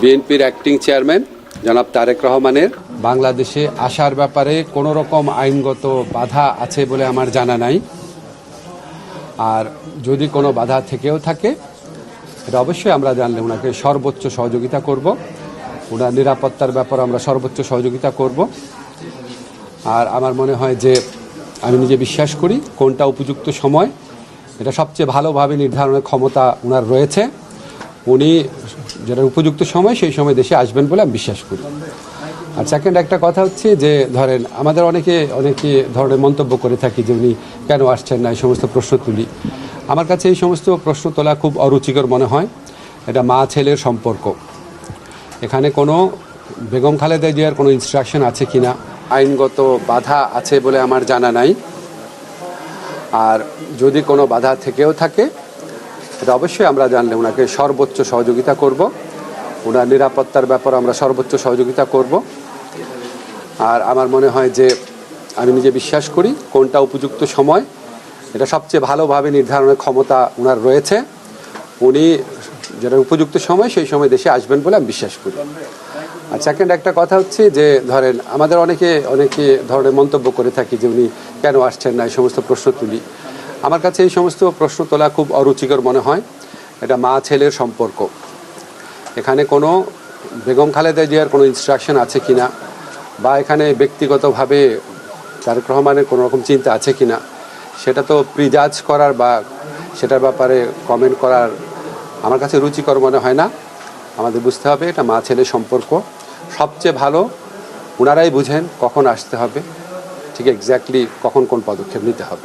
বিএনপির acting chairman জনাব তারেক রহমানের। বাংলাদেশে আসার ব্যাপারে কোনো রকম আইনগত বাধা আছে বলে আমার জানা নাই। আর যদি কোনো বাধা থেকেও থাকে এটা অবশ্যই আমরা জানলে ওনাকে সর্বোচ্চ সহযোগিতা করব। ওনার নিরাপত্তার ব্যাপারে আমরা সর্বোচ্চ সহযোগিতা করব। আর আমার মনে হয় যে আমি নিজে বিশ্বাস করি, কোনটা উপযুক্ত সময়, এটা সবচেয়ে ভালোভাবে নির্ধারণের ক্ষমতা ওনার রয়েছে। উনি যেটা উপযুক্ত সময়, সেই সময় দেশে আসবেন বলে আমি বিশ্বাস করি। আর সেকেন্ড একটা কথা হচ্ছে যে, ধরেন আমাদের অনেকে অনেকে ধরনের মন্তব্য করে থাকি যে, উনি কেন আসছেন না? এই সমস্ত প্রশ্ন তুলি। আমার কাছে এই সমস্ত প্রশ্ন তোলা খুব অরুচিকর মনে হয়। এটা মা ছেলের সম্পর্ক। এখানে কোনো বেগম খালেদা জিয়ার কোনো ইনস্ট্রাকশন আছে কি না আইনগত বাধা আছে বলে আমার জানা নাই। আর যদি কোনো বাধা থেকেও থাকে এটা অবশ্যই আমরা জানলে ওনাকে সর্বোচ্চ সহযোগিতা করব। ওনার নিরাপত্তার ব্যাপারে আমরা সর্বোচ্চ সহযোগিতা করব। আর আমার মনে হয় যে আমি নিজে বিশ্বাস করি কোনটা উপযুক্ত সময়, এটা সবচেয়ে ভালোভাবে নির্ধারণের ক্ষমতা ওনার রয়েছে। উনি যেটা উপযুক্ত সময়, সেই সময় দেশে আসবেন বলে আমি বিশ্বাস করি। আর সেকেন্ড একটা কথা হচ্ছে যে, ধরেন আমাদের অনেকে অনেকে ধরনের মন্তব্য করে থাকি যে উনি কেন আসছেন না, এই সমস্ত প্রশ্ন তুলি। আমার কাছে এই সমস্ত প্রশ্ন তোলা খুব অরুচিকর মনে হয়। এটা মা ছেলের সম্পর্ক। এখানে কোনো বেগম খালেদা জিয়ার কোনো ইনস্ট্রাকশন আছে কিনা? বা এখানে ব্যক্তিগতভাবে তারেক রহমানের কোনো রকম চিন্তা আছে কি না সেটা তো প্রিজাজ করার বা সেটার ব্যাপারে কমেন্ট করার আমার কাছে রুচিকর মনে হয় না। আমাদের বুঝতে হবে এটা মা ছেলের সম্পর্ক। সবচেয়ে ভালো ওনারাই বুঝেন কখন আসতে হবে, ঠিক এক্স্যাক্টলি কখন কোন পদক্ষেপ নিতে হবে।